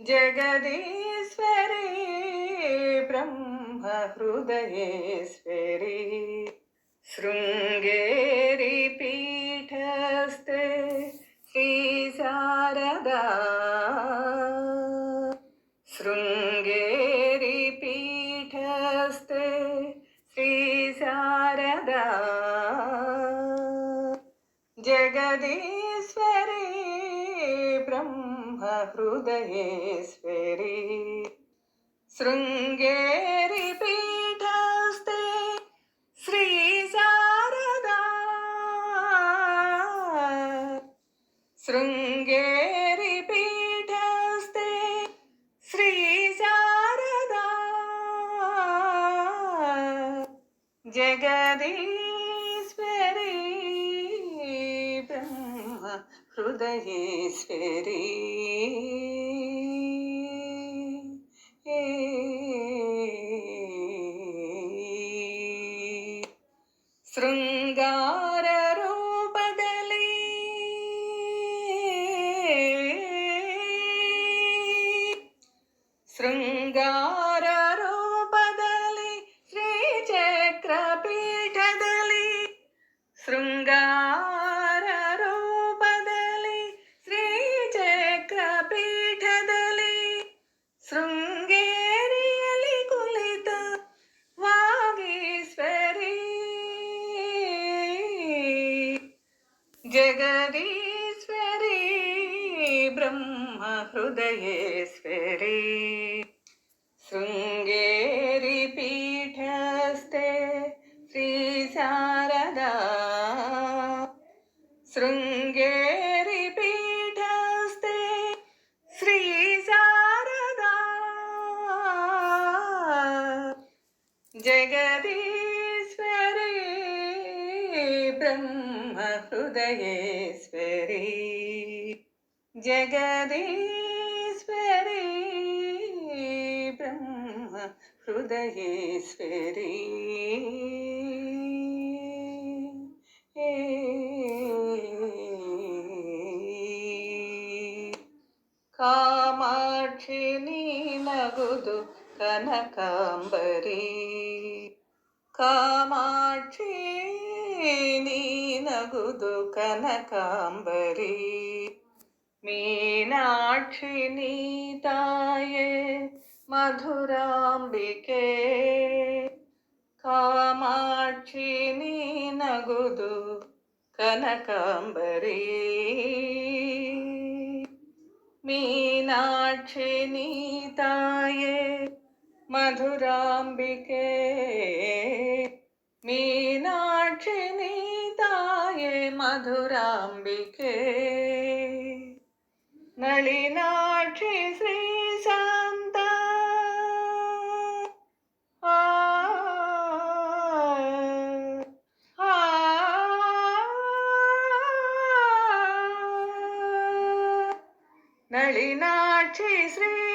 जगदीश्वरी ब्रह्महृदयेश्वरी शृङ्गेरि पीठस्ते श्रीशारदा शृङ्गेरि पीठस्ते श्रीशारदा जगदीश्वरी ब्रह्महृदयेश्वरी शृङ्गेरि पीठस्ते श्रीशारदा शृङ्गेरि पीठस्ते श्रीशारदा जगदीश्वरी ഹൃദയേശ്വരി ശൃംഗാര രൂപദലി ശൃംഗാര जगदीश्वरी ब्रह्महृदयेश्वरी। शृङ्गेरिपीठस्ते श्रीशारदा शृङ्गेरिपीठस्ते श्रीशारदा जगदी ஜெகதீஸ்வரி ஜெகதீஸ்வரி பிரம்ம ஹிருதயேஸ்வரி. காமாட்சி நீ நகுது கனகாம்பரி காமாட்சி నగుదు కనకాంబరి. మీనాక్షి నీతాయే మధురాంబికే. కామాక్షి నగుదు కనకాంబరీ. మీనాక్షి నీతాయే మధురాంబికే. మీనాక్షిని తాయే మధురాంబికే. నళినాక్షి శ్రీ శాంత. నళినాక్షి శ్రీ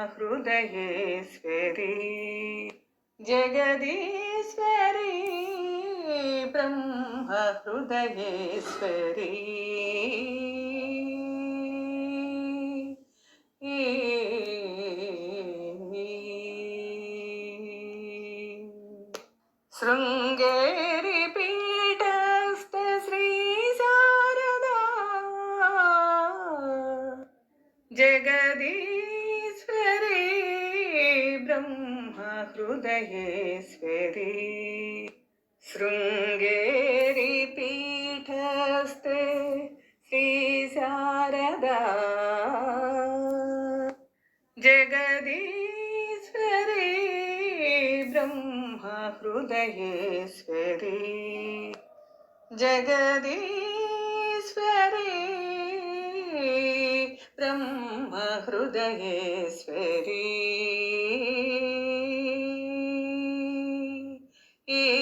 हृदयेश्वरी। जगदीश्वरी ब्रह्महृदयेश्वरी। शृङ्गेरि श्रीशारदा। जगदी ब्रह्महृदयेश्वरी शृङ्गेरीपीठस्ते श्रीशारदा। जगदीश्वरी ब्रह्महृदयेश्वरी। जगदीश्वरी ब्रह्महृदयेश्वरी। এ